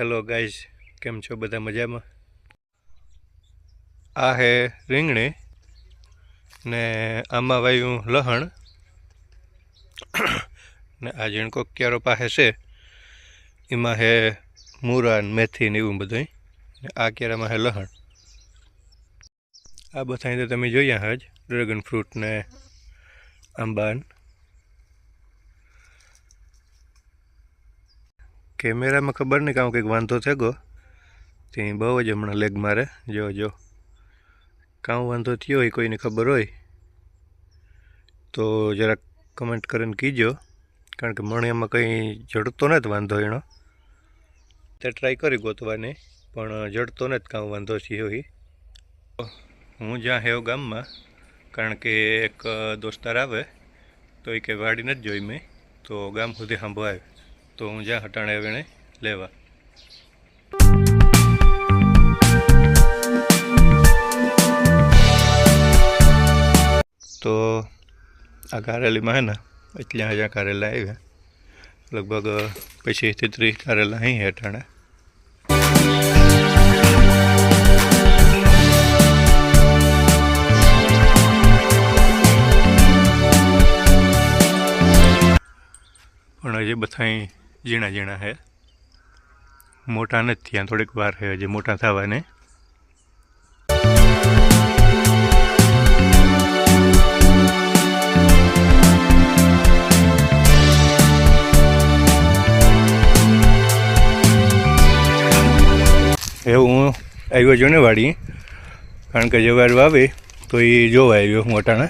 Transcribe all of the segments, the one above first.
Hello guys કેમ છો? બધા મજામાં? આ હે રીંગણી ને આમાં વાયું લહણ ને આ ઝીણકો ક્યારો પાસે છે? એમાં હે મૂરા ને મેથી ને એવું બધું ને આ ક્યારામાં હે લહણ. આ બધા તો તમે જોયા હજ. ડ્રેગન ફ્રૂટ ને આંબા કેમેરામાં ખબર નહીં કામ કંઈક વાંધો થઈ ગયો. તે બહુ જ હમણાં લેગ મારે. જો જો. કાં વાંધો થયો હોય, કોઈને ખબર હોય, તો જરાક કમેન્ટ કરીને કીજો. કારણ કે મને એમાં કંઈ જડતો નથી વાંધો એનો. તે ટ્રાય કરી ગોતવાની, પણ જડતો નથી કામ વાંધો થયો એ હું જ્યાં હેવ ગામમાં, કારણ કે એક દોસ્તાર આવે તો એ કે વાડી નથી જોઈ મેં, તો ગામ સુધી સાંભળાય તો હું જ્યાં હટાણે વીણે લેવા. તો આ કારેલીમાં હે ને, એટલે હજાર કારેલા આવ્યા. લગભગ પચીસથી ત્રીસ કારેલા અહીં હેઠાણે. પણ હજી બધા ઝીણા ઝીણા છે મોટા નથી થયા થોડીક વાર છે હજી મોટા થવાને એવું હું આવ્યો છું ને વાડી, કારણ કે જવાર વાવી, તો એ જોવા આવ્યો મોટાને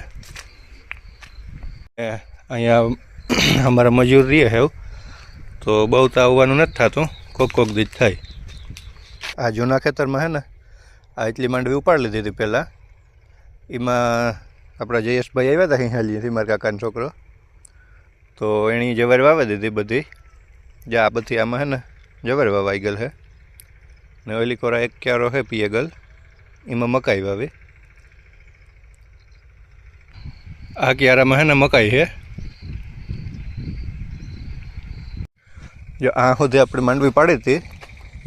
અહીંયા અમારા મજૂર રહીએ હેવ તો બહુ તો આવવાનું નથી થતું. કોક કોક દીજ થાય. આ જૂના ખેતરમાં હે ને, આ એટલી માંડવી ઉપાડી લીધી હતી પહેલાં. એમાં આપણા જયેશભાઈ આવ્યા હતા હિંહાલીથી મારા કાકાનો છોકરો. તો એની જવાર વાવી દીધી બધી. જે આ બધી આમાં હે ને, જવાર વાવાઈ ગયેલ હે. ને ઓલી કોરા એક ક્યારો છે ગલ, એમાં મકાઈ વાવી. આ ક્યારામાં હે ને મકાઈ છે જો આ સુધી આપણે માંડવી પાડી હતી,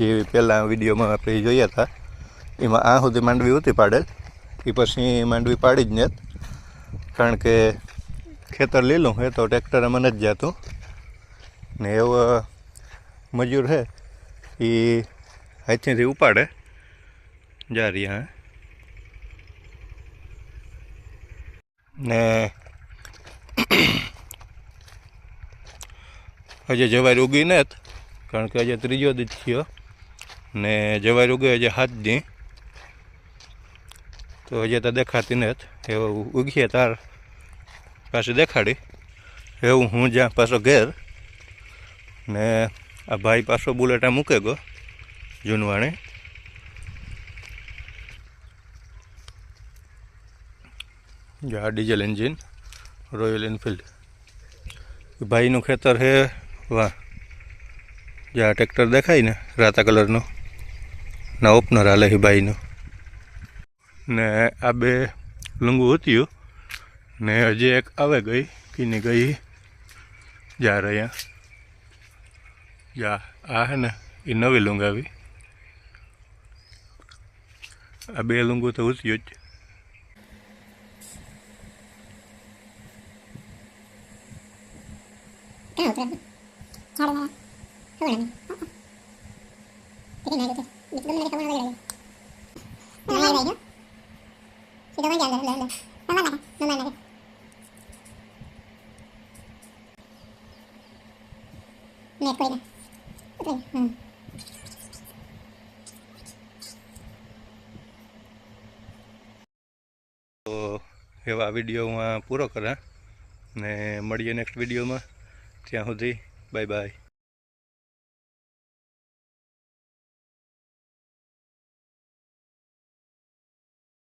એ પહેલાં વિડીયોમાં આપણે જોયા હતા. એમાં આ સુધી માંડવી હતી પાડેલ. એ પછી માંડવી પાડી જ નથી કારણ કે ખેતર લીલું હે તો ટ્રેક્ટર અમે નથી જતું. ને એવો મજૂર છે એ હાથેથી ઉપાડે. જા રહ્યા ને હજી જવાઈ ઉગી નથી કારણ કે હજી ત્રીજો દી થયો. ને જવાઈ ઉગે હજી હાથ દી. તો હજી તો દેખાતી નથી એવું ઉગીએ તાર પાછી દેખાડી. એવું હું જ્યાં પાછો ઘેર, ને આ ભાઈ પાછો બુલેટા મૂકે ગયો, જૂનવાણી. આ ડીઝલ એન્જિન, રોયલ એનફિલ્ડ. ભાઈનું ખેતર છે વાહ. જે આ ટ્રેક્ટર દેખાય ને, રાતા કલરનો. ના ઓપનર હાલે ભાઈનું. ને આ બે લૂંગું હતી ને હજી એક આવે ગઈ, કીની ગઈ જા રહ્યા. જા, આ હે ને, એ નવી લુંગ આવી. આ બે લૂંગું તો ઉચ્યું જ. ક્યાં ઉતરે તો એવા વીડિયો હું પૂરો કરા ને મળીએ નેક્સ્ટ વિડીયોમાં. ત્યાં સુધી Bye bye.